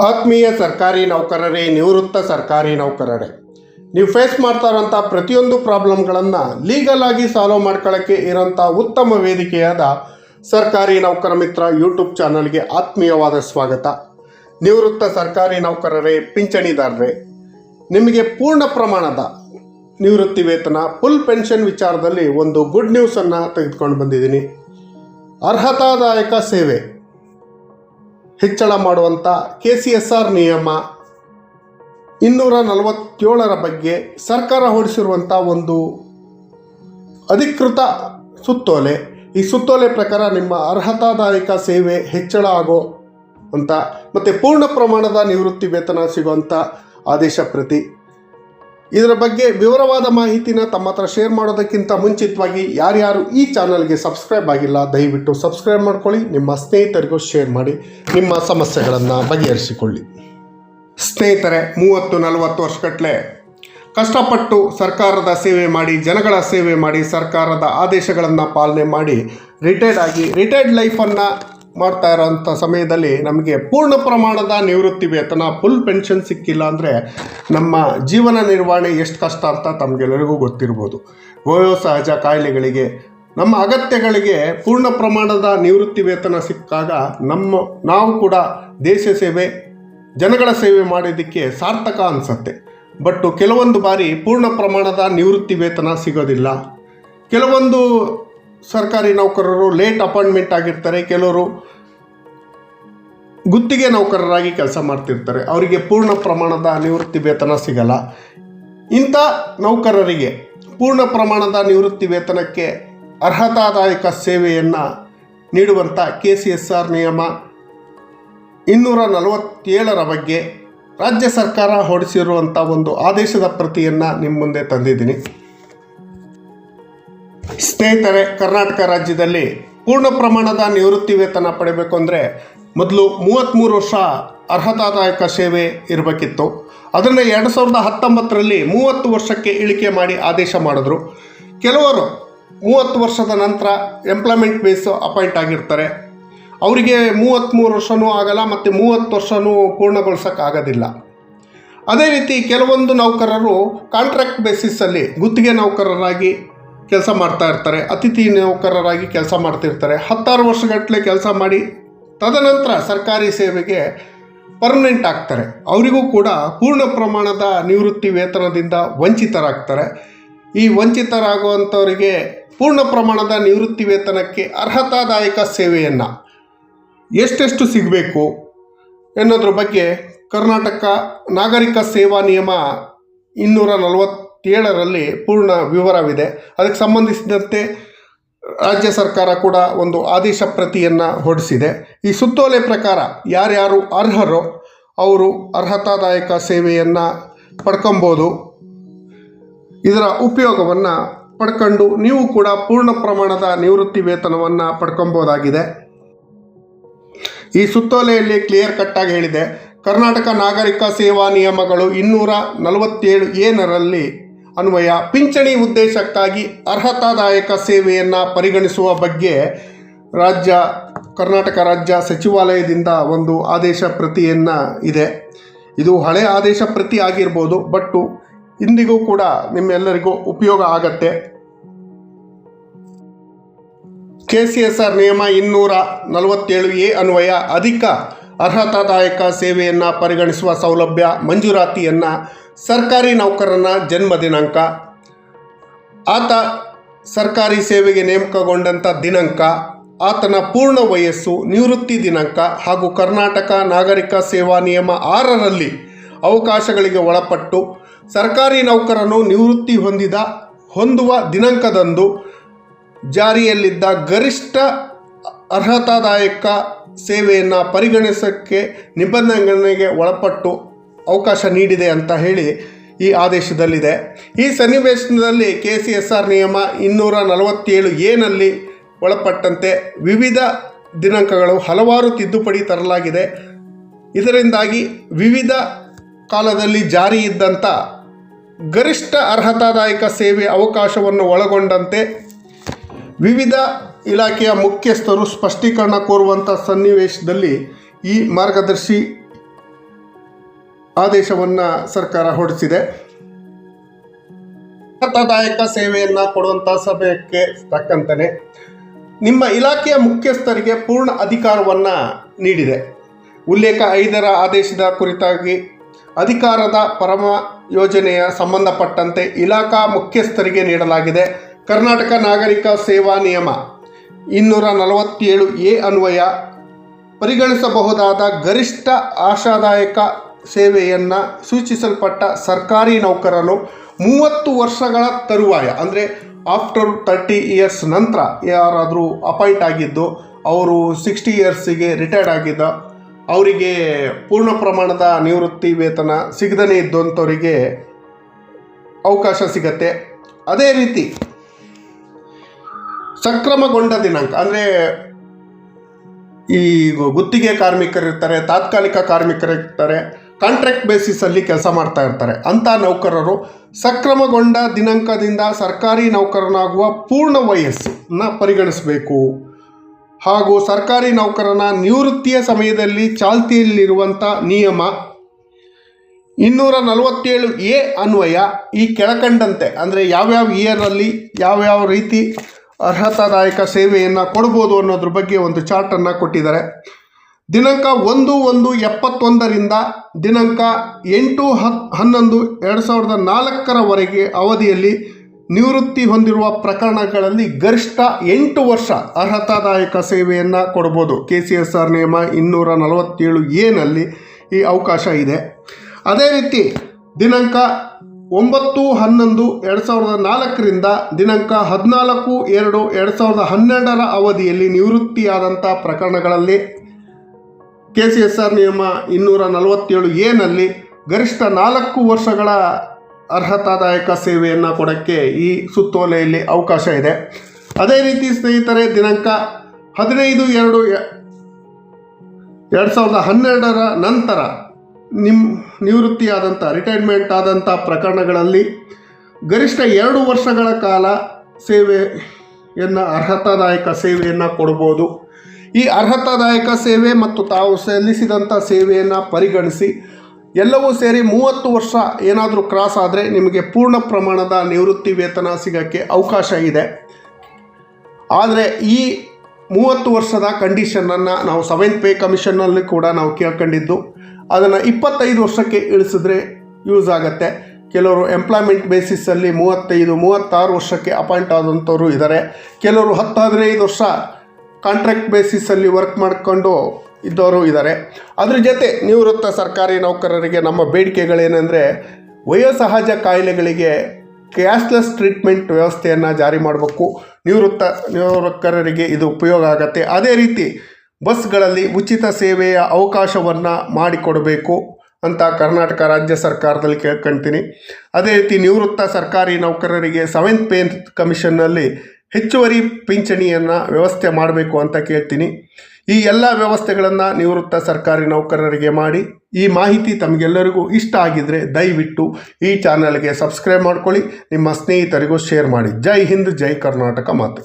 ಆತ್ಮೀಯ ಸರ್ಕಾರಿ ನೌಕರರೇ, ನಿವೃತ್ತ ಸರ್ಕಾರಿ ನೌಕರರೇ, ನೀವು ಫೇಸ್ ಮಾಡ್ತಾ ಇರೋಂಥ ಪ್ರತಿಯೊಂದು ಪ್ರಾಬ್ಲಮ್ಗಳನ್ನು ಲೀಗಲ್ ಆಗಿ ಸಾಲ್ವ್ ಮಾಡ್ಕೊಳ್ಳೋಕ್ಕೆ ಇರೋಂಥ ಉತ್ತಮ ವೇದಿಕೆಯಾದ ಸರ್ಕಾರಿ ನೌಕರ ಮಿತ್ರ ಯೂಟ್ಯೂಬ್ ಚಾನಲ್ಗೆ ಆತ್ಮೀಯವಾದ ಸ್ವಾಗತ. ನಿವೃತ್ತ ಸರ್ಕಾರಿ ನೌಕರರೇ, ಪಿಂಚಣಿದಾರರೇ, ನಿಮಗೆ ಪೂರ್ಣ ಪ್ರಮಾಣದ ನಿವೃತ್ತಿ ವೇತನ ಫುಲ್ ಪೆನ್ಷನ್ ವಿಚಾರದಲ್ಲಿ ಒಂದು ಗುಡ್ ನ್ಯೂಸನ್ನು ತೆಗೆದುಕೊಂಡು ಬಂದಿದ್ದೀನಿ. ಅರ್ಹತಾದಾಯಕ ಸೇವೆ. ಹೆಚ್ಚಳ ಮಾಡುವಂಥ ಕೆ ಸಿ ಎಸ್ ಆರ್ ನಿಯಮ ಇನ್ನೂರ ನಲವತ್ತೇಳರ ಬಗ್ಗೆ ಸರ್ಕಾರ ಹೊರಡಿಸಿರುವಂಥ ಒಂದು ಅಧಿಕೃತ ಸುತ್ತೋಲೆ. ಈ ಸುತ್ತೋಲೆ ಪ್ರಕಾರ ನಿಮ್ಮ ಅರ್ಹತಾದಾಯಕ ಸೇವೆ ಹೆಚ್ಚಳ ಆಗೋ ಅಂತ ಮತ್ತು ಪೂರ್ಣ ಪ್ರಮಾಣದ ನಿವೃತ್ತಿ ವೇತನ ಸಿಗುವಂಥ ಆದೇಶ ಪ್ರತಿ ಇದರ ಬಗ್ಗೆ ವಿವರವಾದ ಮಾಹಿತಿನ ತಮ್ಮ ಹತ್ರ ಶೇರ್ ಮಾಡೋದಕ್ಕಿಂತ ಮುಂಚಿತವಾಗಿ ಯಾರ್ಯಾರು ಈ ಚಾನಲ್ಗೆ ಸಬ್ಸ್ಕ್ರೈಬ್ ಆಗಿಲ್ಲ, ದಯವಿಟ್ಟು ಸಬ್ಸ್ಕ್ರೈಬ್ ಮಾಡ್ಕೊಳ್ಳಿ. ನಿಮ್ಮ ಸ್ನೇಹಿತರಿಗೂ ಶೇರ್ ಮಾಡಿ, ನಿಮ್ಮ ಸಮಸ್ಯೆಗಳನ್ನು ಬಗೆಹರಿಸಿಕೊಳ್ಳಿ. ಸ್ನೇಹಿತರೆ, ಮೂವತ್ತು, ನಲವತ್ತು ವರ್ಷಗಟ್ಟಲೆ ಕಷ್ಟಪಟ್ಟು ಸರ್ಕಾರದ ಸೇವೆ ಮಾಡಿ, ಜನಗಳ ಸೇವೆ ಮಾಡಿ, ಸರ್ಕಾರದ ಆದೇಶಗಳನ್ನು ಪಾಲನೆ ಮಾಡಿ ರಿಟೈರ್ಡ್ ಆಗಿ ರಿಟೈರ್ಡ್ ಲೈಫನ್ನು ಮಾಡ್ತಾ ಇರೋಂಥ ಸಮಯದಲ್ಲಿ ನಮಗೆ ಪೂರ್ಣ ಪ್ರಮಾಣದ ನಿವೃತ್ತಿ ವೇತನ ಫುಲ್ ಪೆನ್ಷನ್ ಸಿಕ್ಕಿಲ್ಲ ಅಂದರೆ ನಮ್ಮ ಜೀವನ ನಿರ್ವಹಣೆ ಎಷ್ಟು ಕಷ್ಟ ಅಂತ ತಮಗೆಲ್ಲರಿಗೂ ಗೊತ್ತಿರ್ಬೋದು. ವಯೋಸಹಜ ಕಾಯಿಲೆಗಳಿಗೆ, ನಮ್ಮ ಅಗತ್ಯಗಳಿಗೆ ಪೂರ್ಣ ಪ್ರಮಾಣದ ನಿವೃತ್ತಿ ವೇತನ ಸಿಕ್ಕಾಗ ನಮ್ಮ, ನಾವು ಕೂಡ ದೇಶ ಸೇವೆ, ಜನಗಳ ಸೇವೆ ಮಾಡಿದ್ದಕ್ಕೆ ಸಾರ್ಥಕ ಅನಿಸತ್ತೆ. ಬಟ್ ಕೆಲವೊಂದು ಬಾರಿ ಪೂರ್ಣ ಪ್ರಮಾಣದ ನಿವೃತ್ತಿ ವೇತನ ಸಿಗೋದಿಲ್ಲ. ಕೆಲವೊಂದು ಸರ್ಕಾರಿ ನೌಕರರು ಲೇಟ್ ಅಪಾಯಿಂಟ್ಮೆಂಟ್ ಆಗಿರ್ತಾರೆ, ಕೆಲವರು ಗುತ್ತಿಗೆ ನೌಕರರಾಗಿ ಕೆಲಸ ಮಾಡ್ತಿರ್ತಾರೆ. ಅವರಿಗೆ ಪೂರ್ಣ ಪ್ರಮಾಣದ ನಿವೃತ್ತಿ ವೇತನ ಸಿಗಲ್ಲ. ಇಂಥ ನೌಕರರಿಗೆ ಪೂರ್ಣ ಪ್ರಮಾಣದ ನಿವೃತ್ತಿ ವೇತನಕ್ಕೆ ಅರ್ಹತಾದಾಯಕ ಸೇವೆಯನ್ನು ನೀಡುವಂಥ ಕೆ ಸಿ ಎಸ್ ಆರ್ ನಿಯಮ ಇನ್ನೂರ ನಲವತ್ತೇಳರ ಬಗ್ಗೆ ರಾಜ್ಯ ಸರ್ಕಾರ ಹೊರಡಿಸಿರುವಂಥ ಒಂದು ಆದೇಶದ ಪ್ರತಿಯನ್ನು ನಿಮ್ಮ ಮುಂದೆ ತಂದಿದ್ದೀನಿ. ಸ್ನೇಹಿತರೆ, ಕರ್ನಾಟಕ ರಾಜ್ಯದಲ್ಲಿ ಪೂರ್ಣ ಪ್ರಮಾಣದ ನಿವೃತ್ತಿ ವೇತನ ಪಡಿಬೇಕು ಅಂದರೆ ಮೊದಲು ಮೂವತ್ತ್ಮೂರು ವರ್ಷ ಅರ್ಹತಾದಾಯಕ ಸೇವೆ ಇರಬೇಕಿತ್ತು. ಅದನ್ನು ಎರಡು ಸಾವಿರದ ಹತ್ತೊಂಬತ್ತರಲ್ಲಿ ಮೂವತ್ತು ವರ್ಷಕ್ಕೆ ಇಳಿಕೆ ಮಾಡಿ ಆದೇಶ ಮಾಡಿದ್ರು. ಕೆಲವರು ಮೂವತ್ತು ವರ್ಷದ ನಂತರ ಎಂಪ್ಲಾಯ್ಮೆಂಟ್ ಬೇಸ್ ಅಪಾಯಿಂಟ್ ಆಗಿರ್ತಾರೆ. ಅವರಿಗೆ ಮೂವತ್ತ್ಮೂರು ವರ್ಷವೂ ಆಗಲ್ಲ, ಮತ್ತು ಮೂವತ್ತು ವರ್ಷವೂ ಪೂರ್ಣಗೊಳಿಸೋಕ್ಕಾಗೋದಿಲ್ಲ ಅದೇ ರೀತಿ ಕೆಲವೊಂದು ನೌಕರರು ಕಾಂಟ್ರಾಕ್ಟ್ ಬೇಸಿಸಲ್ಲಿ ಗುತ್ತಿಗೆ ನೌಕರರಾಗಿ ಕೆಲಸ ಮಾಡ್ತಾ ಇರ್ತಾರೆ. ಅತಿಥಿ ನೌಕರರಾಗಿ ಕೆಲಸ ಮಾಡ್ತಿರ್ತಾರೆ. ಹತ್ತಾರು ವರ್ಷಗಟ್ಟಲೆ ಕೆಲಸ ಮಾಡಿ ತದನಂತರ ಸರ್ಕಾರಿ ಸೇವೆಗೆ ಪರ್ಮನೆಂಟ್ ಆಗ್ತಾರೆ. ಅವರಿಗೂ ಕೂಡ ಪೂರ್ಣ ಪ್ರಮಾಣದ ನಿವೃತ್ತಿ ವೇತನದಿಂದ ವಂಚಿತರಾಗ್ತಾರೆ. ಈ ವಂಚಿತರಾಗುವಂಥವರಿಗೆ ಪೂರ್ಣ ಪ್ರಮಾಣದ ನಿವೃತ್ತಿ ವೇತನಕ್ಕೆ ಅರ್ಹತಾದಾಯಕ ಸೇವೆಯನ್ನು ಎಷ್ಟೆಷ್ಟು ಸಿಗಬೇಕು ಎನ್ನೋದ್ರ ಬಗ್ಗೆ ಕರ್ನಾಟಕ ನಾಗರಿಕ ಸೇವಾ ನಿಯಮ ಇನ್ನೂರ ನಲವತ್ತೇಳರಲ್ಲಿ ಪೂರ್ಣ ವಿವರವಿದೆ. ಅದಕ್ಕೆ ಸಂಬಂಧಿಸಿದಂತೆ ರಾಜ್ಯ ಸರ್ಕಾರ ಕೂಡ ಒಂದು ಆದೇಶ ಪ್ರತಿಯನ್ನು ಹೊರಡಿಸಿದೆ. ಈ ಸುತ್ತೋಲೆ ಪ್ರಕಾರ ಯಾರ್ಯಾರು ಅರ್ಹರೋ ಅವರು ಅರ್ಹತಾದಾಯಕ ಸೇವೆಯನ್ನು ಪಡ್ಕೊಬೋದು. ಇದರ ಉಪಯೋಗವನ್ನು ಪಡ್ಕೊಂಡು ನೀವು ಕೂಡ ಪೂರ್ಣ ಪ್ರಮಾಣದ ನಿವೃತ್ತಿ ವೇತನವನ್ನು ಪಡ್ಕೊಬೋದಾಗಿದೆ. ಈ ಸುತ್ತೋಲೆಯಲ್ಲಿ ಕ್ಲಿಯರ್ ಕಟ್ಟಾಗಿ ಹೇಳಿದೆ. ಕರ್ನಾಟಕ ನಾಗರಿಕ ಸೇವಾ ನಿಯಮಗಳು ಇನ್ನೂರ ನಲವತ್ತೇಳು ಏನರಲ್ಲಿ ಅನ್ವಯ, ಪಿಂಚಣಿ ಉದ್ದೇಶಕ್ಕಾಗಿ ಅರ್ಹತಾದಾಯಕ ಸೇವೆಯನ್ನು ಪರಿಗಣಿಸುವ ಬಗ್ಗೆ ರಾಜ್ಯ, ಕರ್ನಾಟಕ ರಾಜ್ಯ ಸಚಿವಾಲಯದಿಂದ ಒಂದು ಆದೇಶ ಪ್ರತಿಯನ್ನು ಇದೆ. ಇದು ಹಳೆ ಆದೇಶ ಪ್ರತಿ ಆಗಿರ್ಬೋದು, ಬಟ್ಟು ಇಂದಿಗೂ ಕೂಡ ನಿಮ್ಮೆಲ್ಲರಿಗೂ ಉಪಯೋಗ ಆಗತ್ತೆ. ಕೆ ಸಿ ಎಸ್ ಆರ್ ನಿಯಮ ಇನ್ನೂರ ನಲವತ್ತೇಳು ಎ ಅನ್ವಯ, ಅಧಿಕ ಅರ್ಹತಾದಾಯಕ ಸೇವೆಯನ್ನು ಪರಿಗಣಿಸುವ ಸೌಲಭ್ಯ ಮಂಜೂರಾತಿಯನ್ನು ಸರ್ಕಾರಿ ನೌಕರನ ಜನ್ಮ ದಿನಾಂಕ, ಆತ ಸರ್ಕಾರಿ ಸೇವೆಗೆ ನೇಮಕಗೊಂಡಂಥ ದಿನಾಂಕ, ಆತನ ಪೂರ್ಣ ವಯಸ್ಸು, ನಿವೃತ್ತಿ ದಿನಾಂಕ ಹಾಗೂ ಕರ್ನಾಟಕ ನಾಗರಿಕ ಸೇವಾ ನಿಯಮ ಆರರಲ್ಲಿ ಅವಕಾಶಗಳಿಗೆ ಒಳಪಟ್ಟು ಸರ್ಕಾರಿ ನೌಕರನು ನಿವೃತ್ತಿ ಹೊಂದಿದ, ಹೊಂದುವ ದಿನಾಂಕದಂದು ಜಾರಿಯಲ್ಲಿದ್ದ ಗರಿಷ್ಠ ಅರ್ಹತಾದಾಯಕ ಸೇವೆಯನ್ನು ಪರಿಗಣಿಸೋಕ್ಕೆ ನಿಬಂಧನೆಗೆ ಒಳಪಟ್ಟು ಅವಕಾಶ ನೀಡಿದೆ ಅಂತ ಹೇಳಿ ಈ ಆದೇಶದಲ್ಲಿದೆ. ಈ ಸನ್ನಿವೇಶದಲ್ಲಿ ಕೆ ಸಿ ಎಸ್ ಆರ್ ನಿಯಮ ಇನ್ನೂರ ನಲವತ್ತೇಳು ಎನಲ್ಲಿ ಒಳಪಟ್ಟಂತೆ ವಿವಿಧ ದಿನಾಂಕಗಳು ಹಲವಾರು ತಿದ್ದುಪಡಿ ತರಲಾಗಿದೆ. ಇದರಿಂದಾಗಿ ವಿವಿಧ ಕಾಲದಲ್ಲಿ ಜಾರಿ ಇದ್ದಂಥ ಗರಿಷ್ಠ ಅರ್ಹತಾದಾಯಕ ಸೇವೆ ಅವಕಾಶವನ್ನು ಒಳಗೊಂಡಂತೆ ವಿವಿಧ ಇಲಾಖೆಯ ಮುಖ್ಯಸ್ಥರು ಸ್ಪಷ್ಟೀಕರಣ ಕೋರುವಂಥ ಸನ್ನಿವೇಶದಲ್ಲಿ ಈ ಮಾರ್ಗದರ್ಶಿ ಆದೇಶವನ್ನು ಸರ್ಕಾರ ಹೊರಡಿಸಿದೆ. ಅರ್ಥದಾಯಕ ಸೇವೆಯನ್ನು ಕೊಡುವಂಥ ಸಮಯಕ್ಕೆ ತಕ್ಕಂತೆ ನಿಮ್ಮ ಇಲಾಖೆಯ ಮುಖ್ಯಸ್ಥರಿಗೆ ಪೂರ್ಣ ಅಧಿಕಾರವನ್ನು ನೀಡಿದೆ. ಉಲ್ಲೇಖ ಐದರ ಆದೇಶದ ಕುರಿತಾಗಿ ಅಧಿಕಾರದ ಪರಮ ಯೋಜನೆಯ ಸಂಬಂಧಪಟ್ಟಂತೆ ಇಲಾಖಾ ಮುಖ್ಯಸ್ಥರಿಗೆ ನೀಡಲಾಗಿದೆ ಕರ್ನಾಟಕ ನಾಗರಿಕ ಸೇವಾ ನಿಯಮ. ಇನ್ನೂರ ನಲವತ್ತೇಳು ಎ ಅನ್ವಯ. ಪರಿಗಣಿಸಬಹುದಾದ ಗರಿಷ್ಠ ಆಶಾದಾಯಕ ಸೇವೆಯನ್ನು ಸೂಚಿಸಲ್ಪಟ್ಟ ಸರ್ಕಾರಿ ನೌಕರರು ಮೂವತ್ತು ವರ್ಷಗಳ ತರುವಾಯ, ಅಂದರೆ ಆಫ್ಟರ್ ತರ್ಟಿ ಇಯರ್ಸ್ ನಂತರ ಯಾರಾದರೂ ಅಪಾಯಿಂಟ್ ಆಗಿದ್ದು, ಅವರು ಸಿಕ್ಸ್ಟಿ ಇಯರ್ಸಿಗೆ ರಿಟೈರ್ಡ್ ಆಗಿದ್ದ, ಅವರಿಗೆ ಪೂರ್ಣ ಪ್ರಮಾಣದ ನಿವೃತ್ತಿ ವೇತನ ಸಿಗದೇ ಇದ್ದಂಥವರಿಗೆ ಅವಕಾಶ ಸಿಗತ್ತೆ. ಅದೇ ರೀತಿ ಸಕ್ರಮಗೊಂಡ ದಿನಾಂಕ, ಅಂದರೆ ಈ ಗುತ್ತಿಗೆ ಕಾರ್ಮಿಕರಿರ್ತಾರೆ, ತಾತ್ಕಾಲಿಕ ಕಾರ್ಮಿಕರಿರ್ತಾರೆ ಕಾಂಟ್ರಾಕ್ಟ್ ಬೇಸಿಸಲ್ಲಿ ಕೆಲಸ ಮಾಡ್ತಾ ಇರ್ತಾರೆ. ಅಂಥ ನೌಕರರು ಸಕ್ರಮಗೊಂಡ ದಿನಾಂಕದಿಂದ ಸರ್ಕಾರಿ ನೌಕರನಾಗುವ ಪೂರ್ಣ ವಯಸ್ಸನ್ನ ಪರಿಗಣಿಸಬೇಕು. ಹಾಗೂ ಸರ್ಕಾರಿ ನೌಕರನ ನಿವೃತ್ತಿಯ ಸಮಯದಲ್ಲಿ ಚಾಲ್ತಿಯಲ್ಲಿರುವಂಥ ನಿಯಮ ಇನ್ನೂರ ನಲವತ್ತೇಳು ಎ ಅನ್ವಯ ಈ ಕೆಳಕಂಡಂತೆ. ಅಂದರೆ ಯಾವ್ಯಾವ ಇಯರಲ್ಲಿ ಯಾವ್ಯಾವ ರೀತಿ ಅರ್ಹತಾದಾಯಕ ಸೇವೆಯನ್ನು ಕೊಡ್ಬೋದು ಅನ್ನೋದ್ರ ಬಗ್ಗೆ ಒಂದು ಚಾರ್ಟನ್ನು ಕೊಟ್ಟಿದ್ದಾರೆ. ದಿನಾಂಕ ಒಂದು ಒಂದು ಎಪ್ಪತ್ತೊಂದರಿಂದ ದಿನಾಂಕ ಎಂಟು ಹತ್ ಹನ್ನೊಂದು ಎರಡು ಸಾವಿರದ ನಾಲ್ಕರವರೆಗೆ ಅವಧಿಯಲ್ಲಿ ನಿವೃತ್ತಿ ಹೊಂದಿರುವ ಪ್ರಕರಣಗಳಲ್ಲಿ ಗರಿಷ್ಠ ಎಂಟು ವರ್ಷ ಅರ್ಹತಾದಾಯಕ ಸೇವೆಯನ್ನು ಕೊಡ್ಬೋದು. ಕೆ ಸಿ ಎಸ್ ಆರ್ ನಿಯಮ ಇನ್ನೂರ ನಲವತ್ತೇಳು ಎನಲ್ಲಿ ಈ ಅವಕಾಶ ಇದೆ. ಅದೇ ರೀತಿ ದಿನಾಂಕ ಒಂಬತ್ತು ಹನ್ನೊಂದು ಎರಡು ಸಾವಿರದ ನಾಲ್ಕರಿಂದ ದಿನಾಂಕ ಹದಿನಾಲ್ಕು ಎರಡು ಎರಡು ಸಾವಿರದ ಹನ್ನೆರಡರ ಅವಧಿಯಲ್ಲಿ ನಿವೃತ್ತಿಯಾದಂಥ ಪ್ರಕರಣಗಳಲ್ಲಿ ಕೆ ಸಿ ಎಸ್ ಆರ್ ನಿಯಮ ಇನ್ನೂರ ನಲವತ್ತೇಳು ಎನಲ್ಲಿ ಗರಿಷ್ಠ ನಾಲ್ಕು ವರ್ಷಗಳ ಅರ್ಹತಾದಾಯಕ ಸೇವೆಯನ್ನು ಕೊಡೋಕ್ಕೆ ಈ ಸುತ್ತೋಲೆಯಲ್ಲಿ ಅವಕಾಶ ಇದೆ. ಅದೇ ರೀತಿ ಸ್ನೇಹಿತರೆ, ದಿನಾಂಕ ಹದಿನೈದು ಎರಡು ಎರಡು ಸಾವಿರದ ಹನ್ನೆರಡರ ನಂತರ ನಿಮ್ಮ ನಿವೃತ್ತಿಯಾದಂಥ, ರಿಟೈರ್ಮೆಂಟ್ ಆದಂಥ ಪ್ರಕರಣಗಳಲ್ಲಿ ಗರಿಷ್ಠ ಎರಡು ವರ್ಷಗಳ ಕಾಲ ಸೇವೆಯನ್ನು, ಅರ್ಹತಾದಾಯಕ ಸೇವೆಯನ್ನು ಕೊಡ್ಬೋದು. ಈ ಅರ್ಹತಾದಾಯಕ ಸೇವೆ ಮತ್ತು ತಾವು ಸಲ್ಲಿಸಿದಂಥ ಸೇವೆಯನ್ನು ಪರಿಗಣಿಸಿ ಎಲ್ಲವೂ ಸೇರಿ ಮೂವತ್ತು ವರ್ಷ ಏನಾದರೂ ಕ್ರಾಸ್ ಆದರೆ ನಿಮಗೆ ಪೂರ್ಣ ಪ್ರಮಾಣದ ನಿವೃತ್ತಿ ವೇತನ ಸಿಗೋಕ್ಕೆ ಅವಕಾಶ ಇದೆ. ಆದರೆ ಈ ಮೂವತ್ತು ವರ್ಷದ ಕಂಡೀಷನನ್ನು ನಾವು ಸೆವೆಂತ್ ಪೇ ಕಮಿಷನ್ನಲ್ಲಿ ಕೂಡ ನಾವು ಕೇಳ್ಕೊಂಡಿದ್ದು, ಅದನ್ನು ಇಪ್ಪತ್ತೈದು ವರ್ಷಕ್ಕೆ ಇಳಿಸಿದ್ರೆ ಯೂಸ್ ಆಗುತ್ತೆ. ಕೆಲವರು ಎಂಪ್ಲಾಯ್ಮೆಂಟ್ ಬೇಸಿಸಲ್ಲಿ ಮೂವತ್ತೈದು, ಮೂವತ್ತಾರು ವರ್ಷಕ್ಕೆ ಅಪಾಯಿಂಟ್ ಆದಂಥವರು ಇದ್ದಾರೆ ಕೆಲವರು ಹತ್ತು, ಹದಿನೈದು ವರ್ಷ ಕಾಂಟ್ರಾಕ್ಟ್ ಬೇಸಿಸಲ್ಲಿ ವರ್ಕ್ ಮಾಡಿಕೊಂಡು ಇದ್ದವರು ಇದ್ದಾರೆ. ಅದ್ರ ಜೊತೆ ನಿವೃತ್ತ ಸರ್ಕಾರಿ ನೌಕರರಿಗೆ ನಮ್ಮ ಬೇಡಿಕೆಗಳೇನೆಂದರೆ ವಯೋಸಹಜ ಕಾಯಿಲೆಗಳಿಗೆ ಕ್ಯಾಶ್ಲೆಸ್ ಟ್ರೀಟ್ಮೆಂಟ್ ವ್ಯವಸ್ಥೆಯನ್ನು ಜಾರಿ ಮಾಡಬೇಕು. ನಿವೃತ್ತ ನೌಕರರಿಗೆ ಇದು ಉಪಯೋಗ ಆಗತ್ತೆ. ಅದೇ ರೀತಿ ಬಸ್ಗಳಲ್ಲಿ ಉಚಿತ ಸೇವೆಯ ಅವಕಾಶವನ್ನು ಮಾಡಿಕೊಡಬೇಕು ಅಂತ ಕರ್ನಾಟಕ ರಾಜ್ಯ ಸರ್ಕಾರದಲ್ಲಿ ಕೇಳ್ಕೊಳ್ತೀನಿ ಅದೇ ರೀತಿ ನಿವೃತ್ತ ಸರ್ಕಾರಿ ನೌಕರರಿಗೆ ಸೆವೆಂತ್ ಪೇ ಕಮಿಷನ್ನಲ್ಲಿ ಹೆಚ್ಚುವರಿ ಪಿಂಚಣಿಯನ್ನು ವ್ಯವಸ್ಥೆ ಮಾಡಬೇಕು ಅಂತ ಕೇಳ್ತೀನಿ. ಈ ಎಲ್ಲ ವ್ಯವಸ್ಥೆಗಳನ್ನು ನಿವೃತ್ತ ಸರ್ಕಾರಿ ನೌಕರರಿಗೆ ಮಾಡಿ, ಈ ಮಾಹಿತಿ ತಮಗೆಲ್ಲರಿಗೂ ಇಷ್ಟ ಆಗಿದ್ದರೆ ದಯವಿಟ್ಟು ಈ ಚಾನಲ್ಗೆ ಸಬ್ಸ್ಕ್ರೈಬ್ ಮಾಡ್ಕೊಳ್ಳಿ, ನಿಮ್ಮ ಸ್ನೇಹಿತರಿಗೂ ಶೇರ್ ಮಾಡಿ. ಜೈ ಹಿಂದ್, ಜೈ ಕರ್ನಾಟಕ ಮಾತು.